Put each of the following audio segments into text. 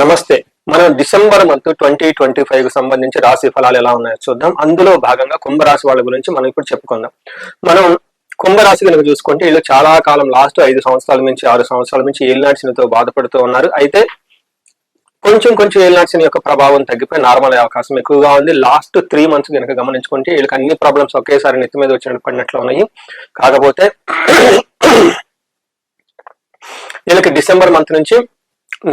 నమస్తే. మనం December month twenty twenty ఫైవ్కి సంబంధించి రాశి ఫలాలు ఎలా ఉన్నాయో చూద్దాం. అందులో భాగంగా కుంభరాశి వాళ్ళ గురించి మనం ఇప్పుడు చెప్పుకుందాం. మనం కుంభరాశి కనుక చూసుకుంటే వీళ్ళు చాలా కాలం లాస్ట్ ఐదు సంవత్సరాల నుంచి ఆరు సంవత్సరాల నుంచి ఏలినాడ్సినితో బాధపడుతూ ఉన్నారు. అయితే కొంచెం కొంచెం ఏలినాడ్సిన యొక్క ప్రభావం తగ్గిపోయి నార్మల్ అయ్యే అవకాశం ఎక్కువగా ఉంది. లాస్ట్ త్రీ మంత్స్ కనుక గమనించుకుంటే వీళ్ళకి అన్ని ప్రాబ్లమ్స్ ఒకేసారి నెత్తి మీద వచ్చినట్టు పడినట్లు ఉన్నాయి. కాకపోతే వీళ్ళకి డిసెంబర్ మంత్ నుంచి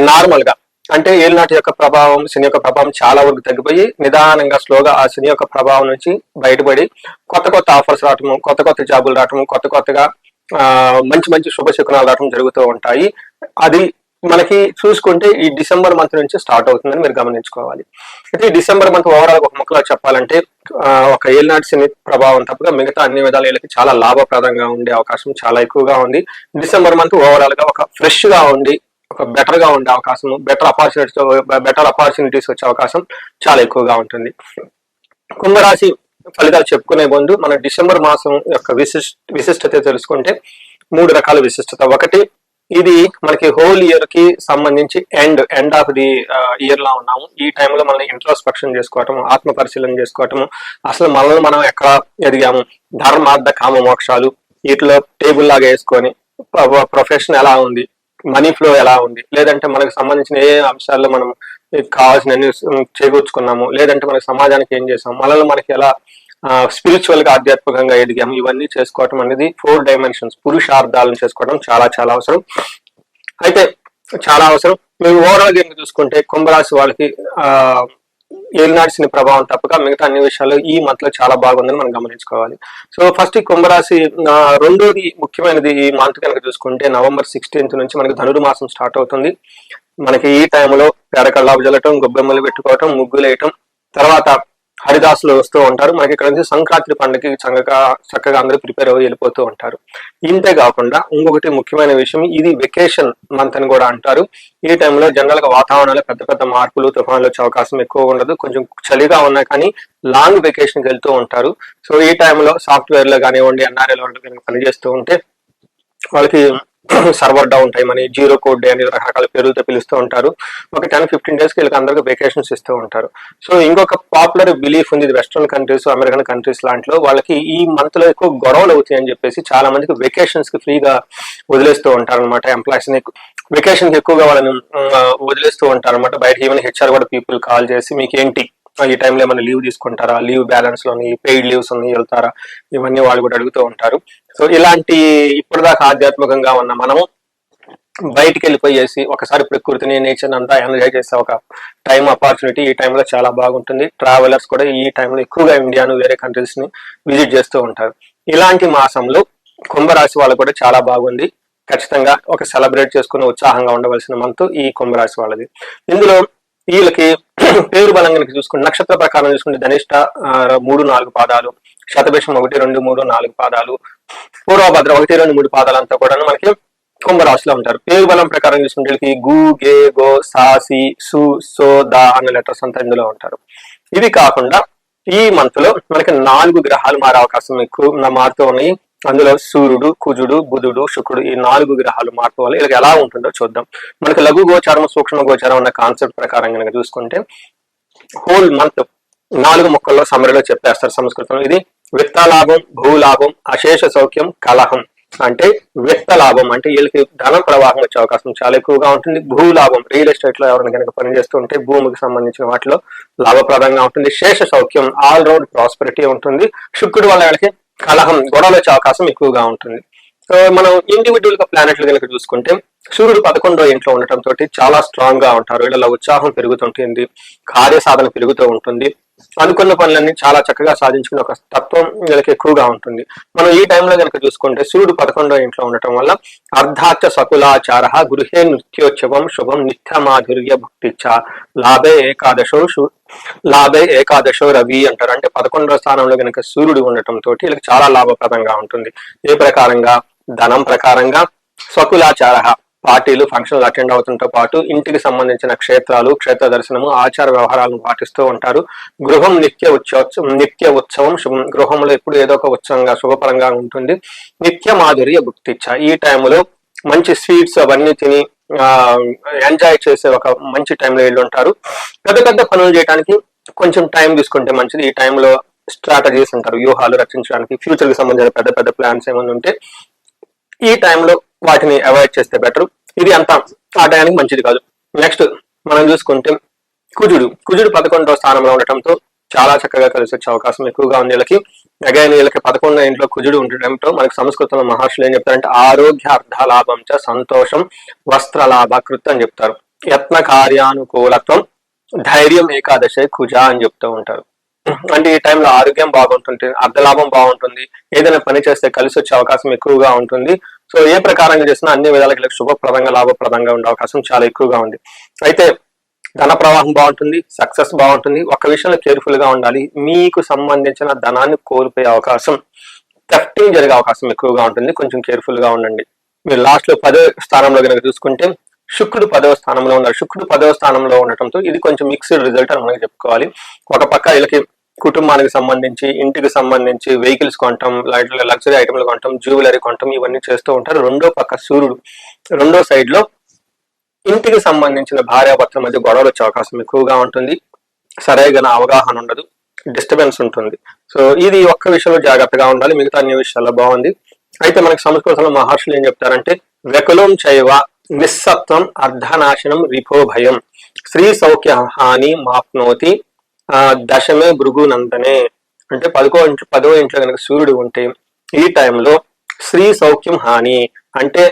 నార్మల్గా అంటే ఏలినాటి యొక్క ప్రభావం శని యొక్క ప్రభావం చాలా వరకు తగ్గిపోయి నిదానంగా స్లోగా ఆ శని యొక్క ప్రభావం నుంచి బయటపడి కొత్త కొత్త ఆఫర్స్ రావటము కొత్త కొత్త జాబులు రావటము కొత్త కొత్తగా మంచి మంచి శుభ శకునాలు రావటం జరుగుతూ ఉంటాయి. అది మనకి చూసుకుంటే ఈ డిసెంబర్ మంత్ నుంచి స్టార్ట్ అవుతుందని మీరు గమనించుకోవాలి. అయితే ఈ డిసెంబర్ మంత్ ఓవరాల్ ఒక ముక్కలో చెప్పాలంటే ఒక ఏలినాటి శని ప్రభావం తప్పగా మిగతా అన్ని విధాల వీళ్ళకి చాలా లాభప్రదంగా ఉండే అవకాశం చాలా ఎక్కువగా ఉంది. డిసెంబర్ మంత్ ఓవరాల్గా ఒక ఫ్రెష్గా ఉండి ఒక బెటర్గా ఉండే అవకాశం బెటర్ ఆపర్చునిటీస్ బెటర్ ఆపర్చునిటీస్ వచ్చే అవకాశం చాలా ఎక్కువగా ఉంటుంది. కుంభరాశి ఫలితాలు చెప్పుకునే ముందు మన డిసెంబర్ మాసం యొక్క విశిష్ట విశిష్టత తెలుసుకుంటే మూడు రకాల విశిష్టత. ఒకటి ఇది మనకి హోల్ ఇయర్కి సంబంధించి end end of the year లా ఉన్నాము. ఈ టైంలో మనం ఇంట్రోస్పెక్షన్ చేసుకోవటం ఆత్మ పరిశీలన చేసుకోవటం అసలు మనల్ని మనం ఎక్కడ ఎదిగాము? ధర్మార్థ కామ మోక్షాలు వీటిలో టేబుల్ లాగా వేసుకొని ప్రొఫెషన్ ఎలా ఉంది? మనీ ఫ్లో ఎలా ఉంది? లేదంటే మనకు సంబంధించిన ఏ అంశాల్లో మనం కావాల్సిన చేకూర్చుకున్నాము? లేదంటే మనకి సమాజానికి ఏం చేసాం మనల్ని మనకి ఎలా స్పిరిచువల్గా ఆధ్యాత్మికంగా ఎదిగాము ఇవన్నీ చేసుకోవటం అనేది ఫోర్ డైమెన్షన్స్ పురుషార్థాలను చేసుకోవడం చాలా చాలా అవసరం. అయితే చాలా అవసరం. మేము ఓవరాల్గా చూసుకుంటే కుంభరాశి వాళ్ళకి ఆ ఏలినాడ్సిన ప్రభావం తప్పక మిగతా అన్ని విషయాలు ఈ మంత్లో చాలా బాగుందని మనం గమనించుకోవాలి. సో ఫస్ట్ ఈ కుంభరాశి రెండోది ముఖ్యమైనది ఈ మంత్ కనుక చూసుకుంటే నవంబర్ సిక్స్టీన్త్ నుంచి మనకి ధనుర్మాసం స్టార్ట్ అవుతుంది. మనకి ఈ టైంలో పేడకల్లాపు జల్లటం గొబ్బెమ్మలు పెట్టుకోవటం ముగ్గులు వేయటం తర్వాత హరిదాసులు వస్తూ ఉంటారు. మనకి ఇక్కడ నుంచి సంక్రాంతి పండుగకి చక్కగా చక్కగా అందరూ ప్రిపేర్ అయ్యి వెళ్ళిపోతూ ఉంటారు. ఇంతే కాకుండా ఇంకొకటి ముఖ్యమైన విషయం ఇది వెకేషన్ మంత్ అని కూడా అంటారు. ఈ టైంలో జనరల్గా వాతావరణంలో పెద్ద పెద్ద మార్పులు తుఫాన్లు వచ్చే అవకాశం ఎక్కువ ఉండదు. కొంచెం చలిగా ఉన్నా కానీ లాంగ్ వెకేషన్కి వెళ్తూ ఉంటారు. సో ఈ టైంలో సాఫ్ట్వేర్లో కానివ్వండి ఎన్ఆర్ఎల్ వాళ్ళు పనిచేస్తూ ఉంటే వాళ్ళకి సర్వర్ డౌన్ టైం అని జీరో కోడ్ డే అని రకరకాల పేర్లతో పిలుస్తూ ఉంటారు. ఒక టెన్ ఫిఫ్టీన్ డేస్కి వీళ్ళకి అందరికీ వెకేషన్స్ ఇస్తూ ఉంటారు. సో ఇంకొక పాపులర్ బిలీఫ్ ఉంది వెస్ట్రన్ కంట్రీస్ అమెరికన్ కంట్రీస్ లాంటిలో వాళ్ళకి ఈ మంత్లో ఎక్కువ గొడవలు అవుతాయి అని చెప్పేసి చాలా మందికి వెకేషన్స్కి ఫ్రీగా వదిలేస్తూ ఉంటారు అనమాట ఎంప్లాయీస్ని వెకేషన్కి ఎక్కువగా వాళ్ళని వదిలేస్తూ ఉంటారు అనమాట బయట ఈవెన్ హెచ్ఆర్ కూడా పీపుల్ కాల్ చేసి మీకు ఏంటి ఈ టైంలో ఏమైనా లీవ్ తీసుకుంటారా? లీవ్ బ్యాలెన్స్లోని పెయిడ్ లీవ్స్ ఉన్నాయి వెళ్తారా? ఇవన్నీ వాళ్ళు కూడా అడుగుతూ ఉంటారు. సో ఇలాంటి ఇప్పటిదాకా ఆధ్యాత్మికంగా ఉన్న మనము బయటికి వెళ్ళిపోయేసి ఒకసారి ప్రకృతిని నేచర్ అంతా ఎంజాయ్ చేసే ఒక టైం ఆపర్చునిటీ ఈ టైంలో చాలా బాగుంటుంది. ట్రావెలర్స్ కూడా ఈ టైంలో ఎక్కువగా ఇండియాను వేరే కంట్రీస్ని విజిట్ చేస్తూ ఉంటారు. ఇలాంటి మాసంలో కుంభరాశి వాళ్ళు కూడా చాలా బాగుంది. ఖచ్చితంగా ఒక సెలబ్రేట్ చేసుకుని ఉత్సాహంగా ఉండవలసిన మంత్ ఈ కుంభరాశి వాళ్ళది. ఇందులో వీళ్ళకి పేరు బలం కనుక చూసుకుంటే నక్షత్ర ప్రకారం చూసుకుంటే ధనిష్ట మూడు నాలుగు పాదాలు శతభేషం ఒకటి రెండు మూడు నాలుగు పాదాలు పూర్వభద్ర ఒకటి రెండు మూడు పాదాలు అంతా కూడా మనకి కుంభరాశిలో ఉంటారు. పేరు బలం ప్రకారం చూసుకుంటే గు గే గో సాసి సు సో దా అన్న లెటర్స్ అంతా ఇందులో ఉంటారు. ఇవి కాకుండా ఈ మంత్లో మనకి నాలుగు గ్రహాలు మారే అవకాశం ఎక్కువ మారుతూ ఉన్నాయి. అందులో సూర్యుడు కుజుడు బుధుడు శుక్రుడు ఈ నాలుగు గ్రహాలు మార్పు వల్ల వీళ్ళకి ఎలా ఉంటుందో చూద్దాం. మనకి లఘు గోచారం సూక్ష్మ గోచారం అన్న కాన్సెప్ట్ ప్రకారం కనుక చూసుకుంటే హోల్ మంత్ నాలుగు ముక్కల్లో సమరిలో చెప్పేస్తారు సంస్కృతంలో. ఇది విత్తలాభం భూలాభం అశేష సౌఖ్యం కలహం. అంటే విత్త లాభం అంటే వీళ్ళకి ధన ప్రవాహం వచ్చే అవకాశం చాలా ఎక్కువగా ఉంటుంది. భూలాభం రియల్ ఎస్టేట్లో ఎవరైనా కనుక పనిచేస్తుంటే భూమికి సంబంధించిన వాటిలో లాభప్రదంగా ఉంటుంది. శేష సౌఖ్యం ఆల్ రౌండ్ ప్రాస్పెరిటీ ఉంటుంది. శుక్రుడు వల్ల వీళ్ళకి కలహం గొడవలు వచ్చే అవకాశం ఎక్కువగా ఉంటుంది. సో మనం ఇండివిజువల్గా ప్లానెట్లు కనుక చూసుకుంటే సూర్యుడు పదకొండో ఇంట్లో ఉండటం తోటి చాలా స్ట్రాంగ్గా ఉంటారు. వీళ్ళలో ఉత్సాహం పెరుగుతుంటుంది కార్య సాధన పెరుగుతూ ఉంటుంది. అనుకున్న పనులన్నీ చాలా చక్కగా సాధించుకునే ఒక తత్వం వీళ్ళకి ఎక్కువగా ఉంటుంది. మనం ఈ టైంలో కనుక చూసుకుంటే సూర్యుడు పదకొండో ఇంట్లో ఉండటం వల్ల అర్ధాచ సకులాచార గృహే నృత్యోత్సవం శుభం నిత్య మాధుర్య భక్తి లాభే ఏకాదశో లాభే ఏకాదశో రవి అంటారు. అంటే పదకొండో స్థానంలో కనుక సూర్యుడు ఉండటం తోటి వీళ్ళకి చాలా లాభప్రదంగా ఉంటుంది. ఏ ప్రకారంగా? ధనం ప్రకారంగా. స్వకులాచార పార్టీలు ఫంక్షన్లు అటెండ్ అవుతుంటో పాటు ఇంటికి సంబంధించిన క్షేత్రాలు క్షేత్ర దర్శనము ఆచార వ్యవహారాలను పాటిస్తూ ఉంటారు. గృహం నిత్య ఉత్సవం నిత్య ఉత్సవం గృహంలో ఎప్పుడు ఏదో ఒక ఉత్సవంగా శుభపరంగా ఉంటుంది. నిత్య మాధుర్య గుర్తిచ్చ ఈ టైంలో మంచి స్వీట్స్ అవన్నీ తిని ఎంజాయ్ చేసే ఒక మంచి టైంలో వెళ్ళి ఉంటారు పెద్ద పెద్ద పనులు చేయడానికి కొంచెం టైం తీసుకుంటే మంచిది. ఈ టైంలో స్ట్రాటజీస్ ఉంటారు వ్యూహాలు రచించడానికి ఫ్యూచర్కి సంబంధించిన పెద్ద పెద్ద ప్లాన్స్ ఏమైనా ఉంటే ఈ టైంలో వాటిని అవాయిడ్ చేస్తే బెటర్ ఇది అంత ఆ టైంకి మంచిది కాదు. నెక్స్ట్ మనం చూసుకుంటే కుజుడు. కుజుడు పదకొండవ స్థానంలో ఉండటంతో చాలా చక్కగా కలిసి వచ్చే అవకాశం ఎక్కువగా ఉంది వీళ్ళకి. అగైన్ వీళ్ళకి పదకొండు ఇంట్లో కుజుడు ఉండటంతో మనకి సంస్కృతంలో మహర్షులు ఏం చెప్తారంటే ఆరోగ్య అర్ధ లాభం చ సంతోషం వస్త్ర లాభకృత్ అని చెప్తారు. యత్న కార్యానుకూలత్వం ధైర్యం ఏకాదశి కుజ అని చెప్తూ ఉంటారు. అంటే ఈ టైంలో ఆరోగ్యం బాగుంటుంది అర్ధలాభం బాగుంటుంది. ఏదైనా పని చేస్తే కలిసి వచ్చే అవకాశం ఎక్కువగా ఉంటుంది. సో ఏ ప్రకారంగా చేసినా అన్ని విధాలకి వీళ్ళకి శుభప్రదంగా లాభప్రదంగా ఉండే అవకాశం చాలా ఎక్కువగా ఉంది. అయితే ధన ప్రవాహం బాగుంటుంది సక్సెస్ బాగుంటుంది ఒక విషయంలో కేర్ఫుల్గా ఉండాలి. మీకు సంబంధించిన ధనాన్ని కోల్పోయే అవకాశం థెఫ్టింగ్ జరిగే అవకాశం ఎక్కువగా ఉంటుంది. కొంచెం కేర్ఫుల్గా ఉండండి. మీరు లాస్ట్లో పదో స్థానంలో కనుక చూసుకుంటే శుక్రుడు పదవ స్థానంలో ఉన్నారు. శుక్రుడు పదవ స్థానంలో ఉండటంతో ఇది కొంచెం మిక్స్డ్ రిజల్ట్ అని మనకి చెప్పుకోవాలి. ఒక పక్క వీళ్ళకి కుటుంబానికి సంబంధించి ఇంటికి సంబంధించి వెహికల్స్ కొనటం లగ్జరీ ఐటమ్లు కొనటం జ్యువెలరీ కొనటం ఇవన్నీ చేస్తూ ఉంటారు. రెండో పక్క సూర్యుడు రెండో సైడ్లో ఇంటికి సంబంధించిన భార్యాభర్తల మధ్య గొడవలు వచ్చే అవకాశం ఎక్కువగా ఉంటుంది. సరైన అవగాహన ఉండదు డిస్టర్బెన్స్ ఉంటుంది. సో ఇది ఒక్క విషయంలో జాగ్రత్తగా ఉండాలి. మిగతా అన్ని విషయాల్లో బాగుంది. అయితే మనకి సంస్కృతంలో మహర్షులు ఏం చెప్తారంటే వెకలం చైవ నిస్సత్వం అర్ధనాశనం రిపో భయం. స్త్రీ సౌఖ్య హాని మాప్నోతి ఆ దశమే భృగు నందనే అంటే పదకో ఇంచు పదో ఇంట్లో కనుక సూర్యుడు ఉంటే ఈ టైంలో స్త్రీ సౌఖ్యం హాని. అంటే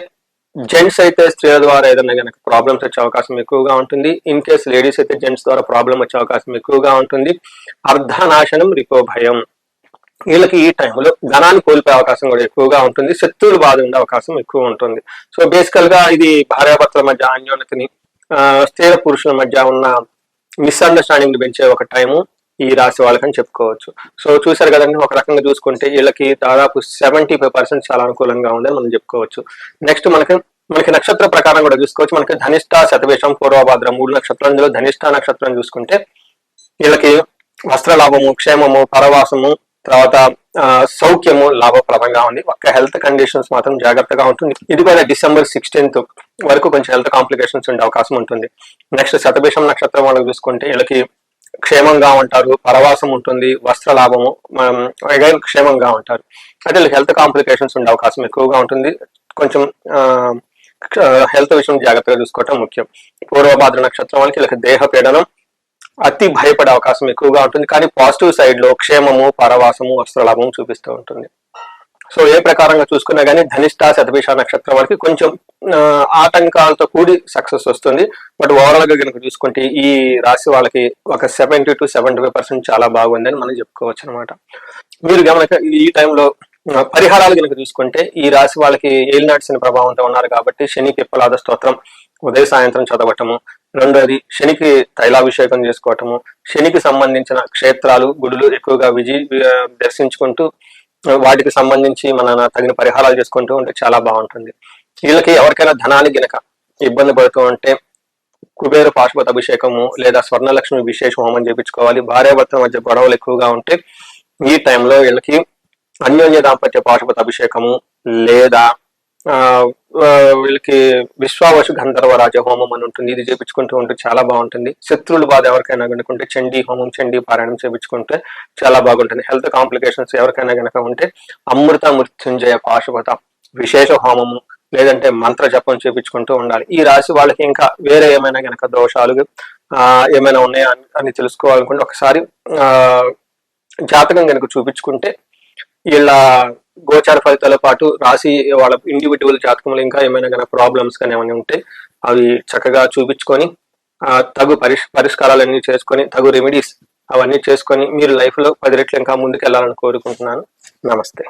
జెంట్స్ అయితే స్త్రీల ద్వారా ఏదైనా కనుక ప్రాబ్లమ్స్ వచ్చే అవకాశం ఎక్కువగా ఉంటుంది. ఇన్ కేస్ లేడీస్ అయితే జెంట్స్ ద్వారా ప్రాబ్లం వచ్చే అవకాశం ఎక్కువగా ఉంటుంది. అర్ధనాశనం రిపో భయం. వీళ్ళకి ఈ టైంలో ధనాన్ని కోల్పోయే అవకాశం కూడా ఎక్కువగా ఉంటుంది. శత్రువులు బాధ ఉండే అవకాశం ఎక్కువ ఉంటుంది. సో బేసికల్గా ఇది భార్యాభర్తల మధ్య అన్యోన్యతని స్త్రీల పురుషుల మధ్య ఉన్న మిస్అండర్స్టాండింగ్ పెంచే ఒక టైము ఈ రాశి వాళ్ళకని చెప్పుకోవచ్చు. సో చూసారు కదండి ఒక రకంగా చూసుకుంటే వీళ్ళకి దాదాపు సెవెంటీ ఫైవ్ పర్సెంట్ చాలా అనుకూలంగా ఉందని మనం చెప్పుకోవచ్చు. నెక్స్ట్ మనకి మనకి నక్షత్ర ప్రకారం కూడా చూసుకోవచ్చు. మనకి ధనిష్ట శతవేషం పూర్వభాద్ర మూడు నక్షత్రం ఇందులో ధనిష్ట నక్షత్రం చూసుకుంటే వీళ్ళకి వస్త్రలాభము క్షేమము పరవాసము తర్వాత సౌఖ్యము లాభప్రదంగా ఉంది. ఒక్క హెల్త్ కండిషన్స్ మాత్రం జాగ్రత్తగా ఉంటుంది. ఇది కూడా డిసెంబర్ సిక్స్టీన్త్ వరకు కొంచెం హెల్త్ కాంప్లికేషన్స్ ఉండే అవకాశం ఉంటుంది. నెక్స్ట్ శతభిషం నక్షత్రం వాళ్ళకి చూసుకుంటే వీళ్ళకి క్షేమంగా ఉంటారు పరవాసం ఉంటుంది వస్త్ర లాభము అగైన్ క్షేమంగా ఉంటారు. అయితే వీళ్ళకి హెల్త్ కాంప్లికేషన్స్ ఉండే అవకాశం ఎక్కువగా ఉంటుంది. కొంచెం హెల్త్ విషయం జాగ్రత్తగా చూసుకోవటం ముఖ్యం. పూర్వభాద్ర నక్షత్రం వాళ్ళకి వీళ్ళకి దేహ పీడనం అతి భయపడే అవకాశం ఎక్కువగా ఉంటుంది. కానీ పాజిటివ్ సైడ్లో క్షేమము పరవాసము వస్త్రలాభము చూపిస్తూ ఉంటుంది. సో ఏ ప్రకారంగా చూసుకున్నా కానీ ధనిష్ట శతభిష నక్షత్రం వారికి కొంచెం ఆటంకాలతో కూడి సక్సెస్ వస్తుంది. బట్ ఓవరాల్గా కనుక చూసుకుంటే ఈ రాశి వాళ్ళకి ఒక seventy to seventy five percent చాలా బాగుందని మనం చెప్పుకోవచ్చు అనమాట మీరు గమనిక ఈ టైంలో పరిహారాలు కనుక చూసుకుంటే ఈ రాశి వాళ్ళకి ఏలినాటి ప్రభావంతో ఉన్నారు కాబట్టి శని పిప్పలాద స్తోత్రం ఉదయ సాయంత్రం చదవటము రెండోది శనికి తైలాభిషేకం చేసుకోవటము శనికి సంబంధించిన క్షేత్రాలు గుడులు ఎక్కువగా విజి దర్శించుకుంటూ వాటికి సంబంధించి మన తగిన పరిహారాలు చేసుకుంటూ ఉంటే చాలా బాగుంటుంది. వీళ్ళకి ఎవరికైనా ధనానికి గనక ఇబ్బంది పడుతూ ఉంటే కుబేర పాశుపత అభిషేకము లేదా స్వర్ణలక్ష్మి విశేష హోమం చేపించుకోవాలి. భార్యాభర్తల మధ్య గొడవలు ఎక్కువగా ఉంటే ఈ టైంలో వీళ్ళకి అన్యోన్య దాంపత్య పాశుపత అభిషేకము లేదా వీళ్ళకి విశ్వావశు గంధర్వ రాజ హోమం అని ఉంటుంది. ఇది చేపించుకుంటూ ఉంటే చాలా బాగుంటుంది. శత్రువులు బాధ ఎవరికైనా కనుకుంటే చండీ హోమం చండీ పారాయణం చేపించుకుంటే చాలా బాగుంటుంది. హెల్త్ కాంప్లికేషన్స్ ఎవరికైనా కనుక ఉంటే అమృత మృత్యుంజయ పాశుపత విశేష హోమము లేదంటే మంత్ర జపం చేపించుకుంటూ ఉండాలి. ఈ రాశి వాళ్ళకి ఇంకా వేరే ఏమైనా గనక దోషాలు ఏమైనా ఉన్నాయా అని- అని తెలుసుకోవాలనుకుంటే ఒకసారి ఆ జాతకం కనుక చూపించుకుంటే వీళ్ళ గోచార ఫలితాల పాటు రాసి వాళ్ళ ఇండివిజువల్ జాతకంలో ఇంకా ఏమైనా కానీ ప్రాబ్లమ్స్ కానీ ఏమైనా ఉంటే అవి చక్కగా చూపించుకొని తగు పరిష్ పరిష్కారాలన్నీ చేసుకొని తగు రెమెడీస్ అవన్నీ చేసుకొని మీరు లైఫ్లో పది రెట్లు ఇంకా ముందుకు వెళ్ళాలని కోరుకుంటున్నాను. నమస్తే.